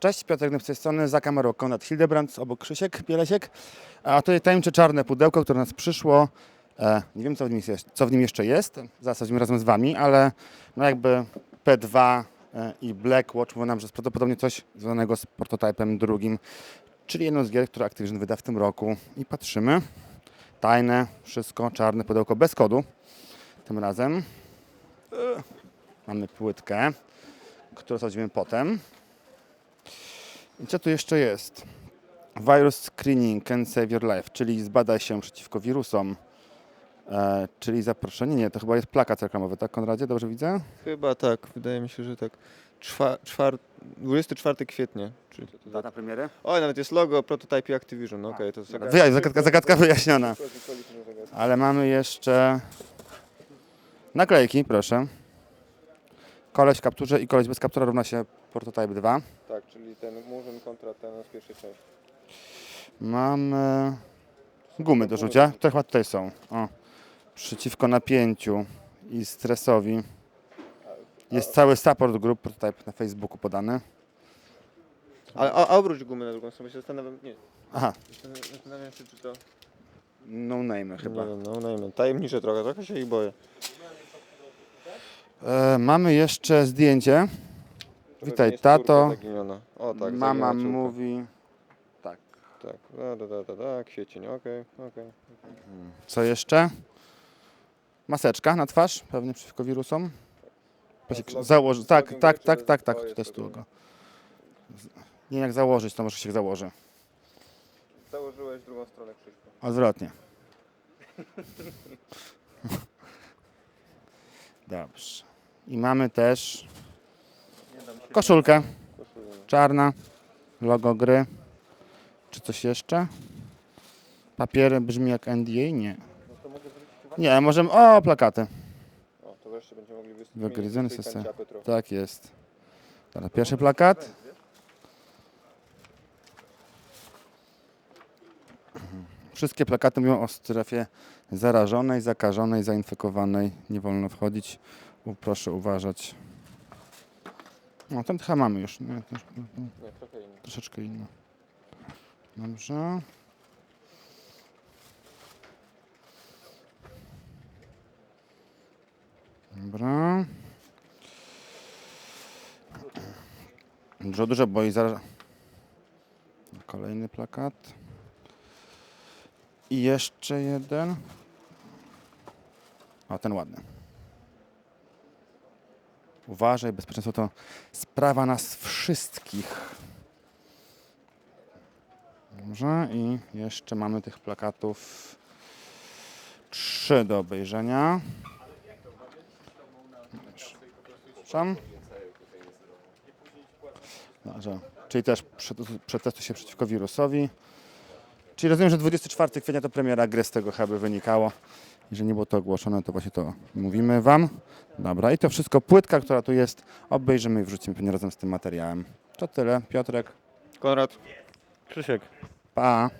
Cześć, Piotr Gnyb z tej strony, za kamerą Konrad Hildebrand, obok Krzysiek Bielesiek. A tutaj tajemnicze czarne pudełko, które nas przyszło. E, nie wiem, co w, nim jest, co w nim jeszcze jest, zaraz razem z Wami, ale no jakby P2 e, i Black Watch mówią nam, że jest prawdopodobnie coś związanego z prototypem drugim, czyli jedną z gier, które Activision wyda w tym roku. I patrzymy. Tajne, wszystko, czarne pudełko bez kodu. Tym razem e, mamy płytkę, którą sprawdzimy potem. I co tu jeszcze jest? Virus Screening Can Save Your Life, czyli zbadaj się przeciwko wirusom. E, czyli zaproszenie, nie, to chyba jest plakat reklamowy, tak Konradzie, dobrze widzę? Chyba tak, wydaje mi się, że tak. Czwa, czwar, 24 kwietnia. Czyli to, to, Data premiery? o, nawet jest logo Prototype Activision, no okej, to zagadka. Zagadka, zagadka wyjaśniona. Ale mamy jeszcze naklejki, proszę. Koleś w kapturze i koleś bez kaptura równa się Prototype 2. Tak, czyli ten Murzyn kontra ten z pierwszej części. Mamy gumy do rzucia, które chyba tutaj są. O. Przeciwko napięciu i stresowi. Jest cały support group prototype na Facebooku podany. A, a, a obróć gumy na drugą stronę, się zastanawiam, nie, Aha, zastanawiam się, czy to... no name chyba. Nie wiem, no, no, no, tajemnicze trochę, trochę się ich boję. E, mamy jeszcze zdjęcie. Witaj, tato. córka zaginiona. O tak, Mama zaginiona córka. mówi. Tak. Tak, da, da, da, da, da, kwiecień, okej, okej. Co jeszcze? Maseczka na twarz, pewnie przeciwko wirusom. Założy, tak, logiem tak, tak, tak, tak, to jest jest. Nie jak założyć, to może się założy. Założyłeś drugą stronę Krzyśka. Odwrotnie. Dobrze. I mamy też koszulkę czarna, logo gry. Czy coś jeszcze? Papiery brzmi jak NDA? Nie. Nie, możemy... O, plakaty. O, to wreszcie będziemy mogli wys- Wygryziony zmienić tej system. Tak jest. Dobra, pierwszy plakat. Wszystkie plakaty mówią o strefie zarażonej, zakażonej, zainfekowanej. Nie wolno wchodzić. Proszę uważać. No, ten chyba mamy już. Nie, to już Nie, trochę inny. troszeczkę inny. Dobrze. Dobra. Dużo, dużo, bo i zaraz... Kolejny plakat. I jeszcze jeden. O, ten ładny. Uważaj, bezpieczeństwo to sprawa nas wszystkich. Dobrze, i jeszcze mamy tych plakatów trzy do obejrzenia. Przepraszam. Dobrze. Czyli też prze- przetestuj się przeciwko wirusowi. Czyli rozumiem, że 24 kwietnia to premiera gry z tego chyba wynikało. Jeżeli nie było to ogłoszone, to właśnie to mówimy Wam. Dobra, i to wszystko, płytka, która tu jest, obejrzymy i wrzucimy pewnie razem z tym materiałem. To tyle. Piotrek, Konrad. Krzysiek. pa.